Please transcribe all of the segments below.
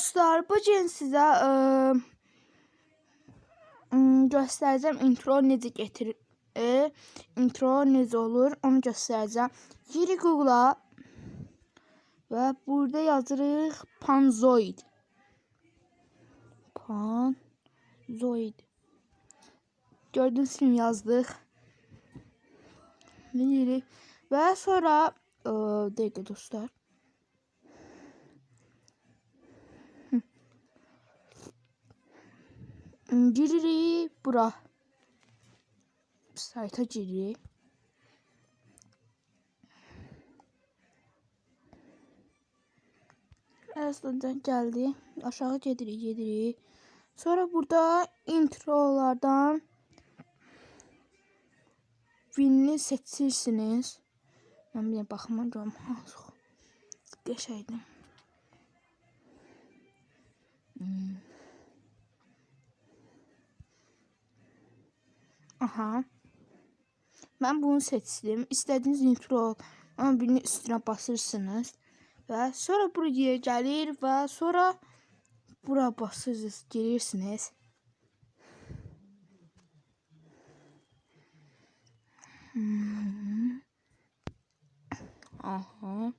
Dostlar, bu gün sizə ə, ım, göstərəcəm intro necə gətirir. e, intro necə olur, onu göstərəcəm. Girik Google-a və burada yazırıq Panzoid. Panzoid. Gördüyünüz kimi yazdıq. Ne girik və sonra ə, dəqiqə dostlar. Giririk bura. Sayta giririk. Aslında geldi. Aşağı gedirik, gedirik. Sonra burada introlardan birini seçirsiniz. Ben bir. Hansı qəşəngdir. Hmm. Aha. Ben bunu seçtim. İstediğiniz intro ama birini üstüne basırsınız. Ve sonra buraya gelir ve sonra bura basırsınız, girirsiniz. Hmm. Aha.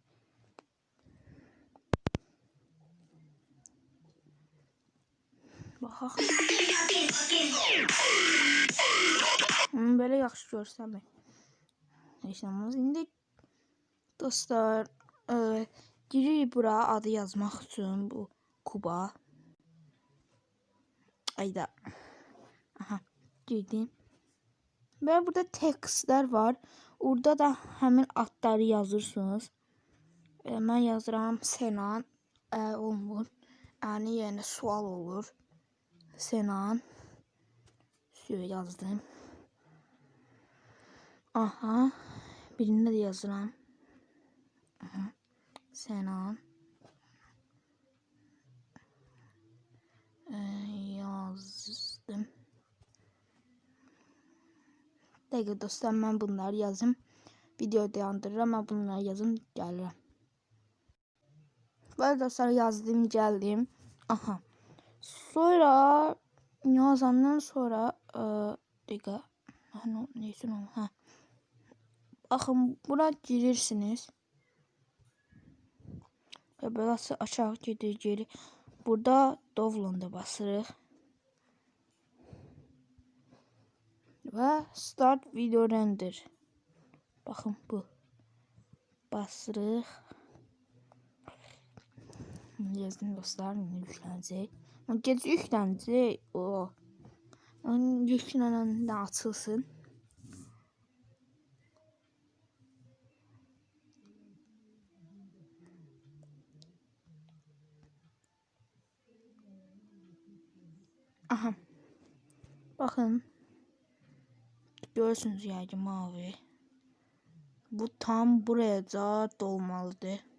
Baxaq. Hmm, belə yaxşı görsəmir. Yaşamımız indi dostlar e, giririk bura adı yazmaq üçün bu kuba. Ayda. Aha, girdim. Və burada tekstlər var. Orada da həmin adları yazırsınız. E, mən yazıram Senan. Ə, olmur. Yəni yenə sual olur. Senan. Şöyle yazdım. Aha. Birinde de yazıram. Aha. Senan. Ee, yazdım. Dəqiqə dostlar, mən bunları yazım. Video dayandırıram, mən bunları yazım, gəlirəm. Böyle dostlar yazdım, geldim. Aha. Sonra yazandan sonra e, dakika. Ha, ne, neyse ne ha. Bakın buna girirsiniz. Ve burası aşağı gidiyor geri. Burada Dovland'a basırıq. Ve start video render. Bakın bu. Basırıq. Yazdım dostlar, yüklənəcək. Gec yüklənəcək. O. Onun yüklənəndə açılsın. Aha. Bakın. Görürsünüz yani mavi. Bu tam buraya da dolmalıdır.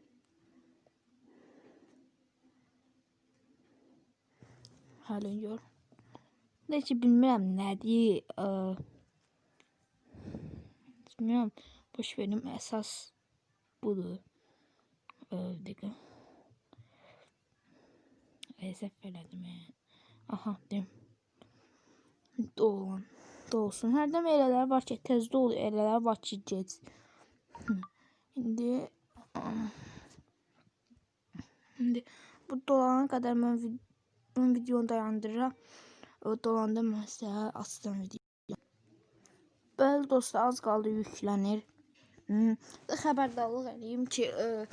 Gör. Neyse bilmirəm nədir. Ə, bilmirəm. Boş verim əsas budur. Ə, dəqiqə. Əsəf elədim. Aha, dem. Dolan. Dolsun. Hərdən elələr var ki, tezdə olur. Elələr var ki, gec. İndi İndi bu dolana kadar mən ben videonu dolanda mən sizə açacağım video. Bəli dostlar, az qaldı yüklənir. Hmm. Xəbərdarlıq edeyim ki, ə,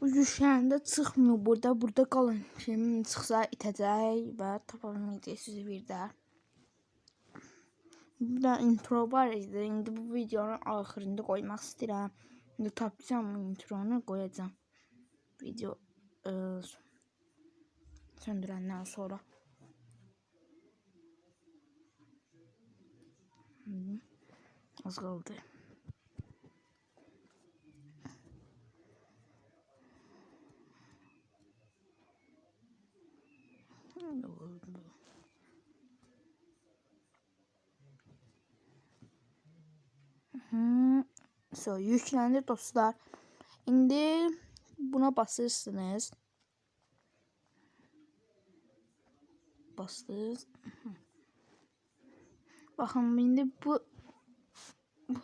bu yüklənəndə çıxmıyor burada. Burada qalın. Film çıxsa itəcək və tapa bilməyəcəksiniz bir də. Bir də intro var idi. İndi bu videonun axırında qoymaq istəyirəm. İndi tapacağım bu intronu qoyacağam. Video ə, söndürəndən sonra. Hı. Az qaldı. Ne oldu? Hı. So, yüklendi dostlar. İndi buna basırsınız. Bastınız. Baxın indi bu, bu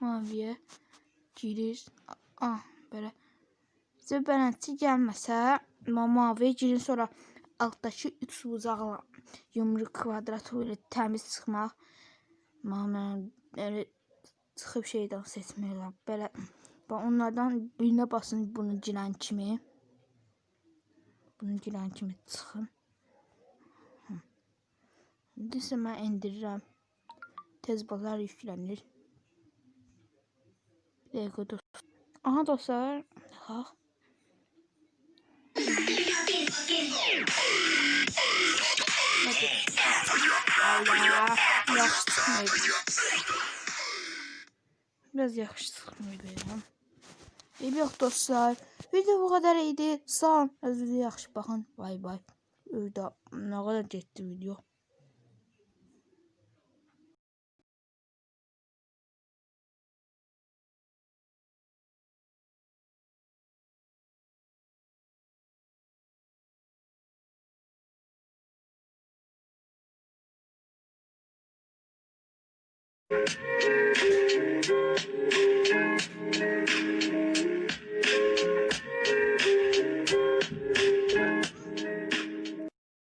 maviyə girir. Ah, belə. Sizə bələdçi gəlməsə, ma- maviyə girin sonra altdakı üç bucaqla yumru kvadratı ilə təmiz çıxmaq. Mən elə çıxıb şeydən seçmirlər. Belə bax onlardan birinə basın bunu girən kimi. Bunu girən kimi çıxın. Hı. İndi isə mən endirirəm. Tez bazar yüklənir. Bir dəqiqə dost. Aha dostlar, bax. Allah, yaxşı çıxmayıb. Biraz yaxşı çıxmayıb. İyi yox dostlar. Video bu qədər idi. Sağ olun. Özünüzə yaxşı baxın. Bay bay. Öyle nə qədər getdi video. Thank you.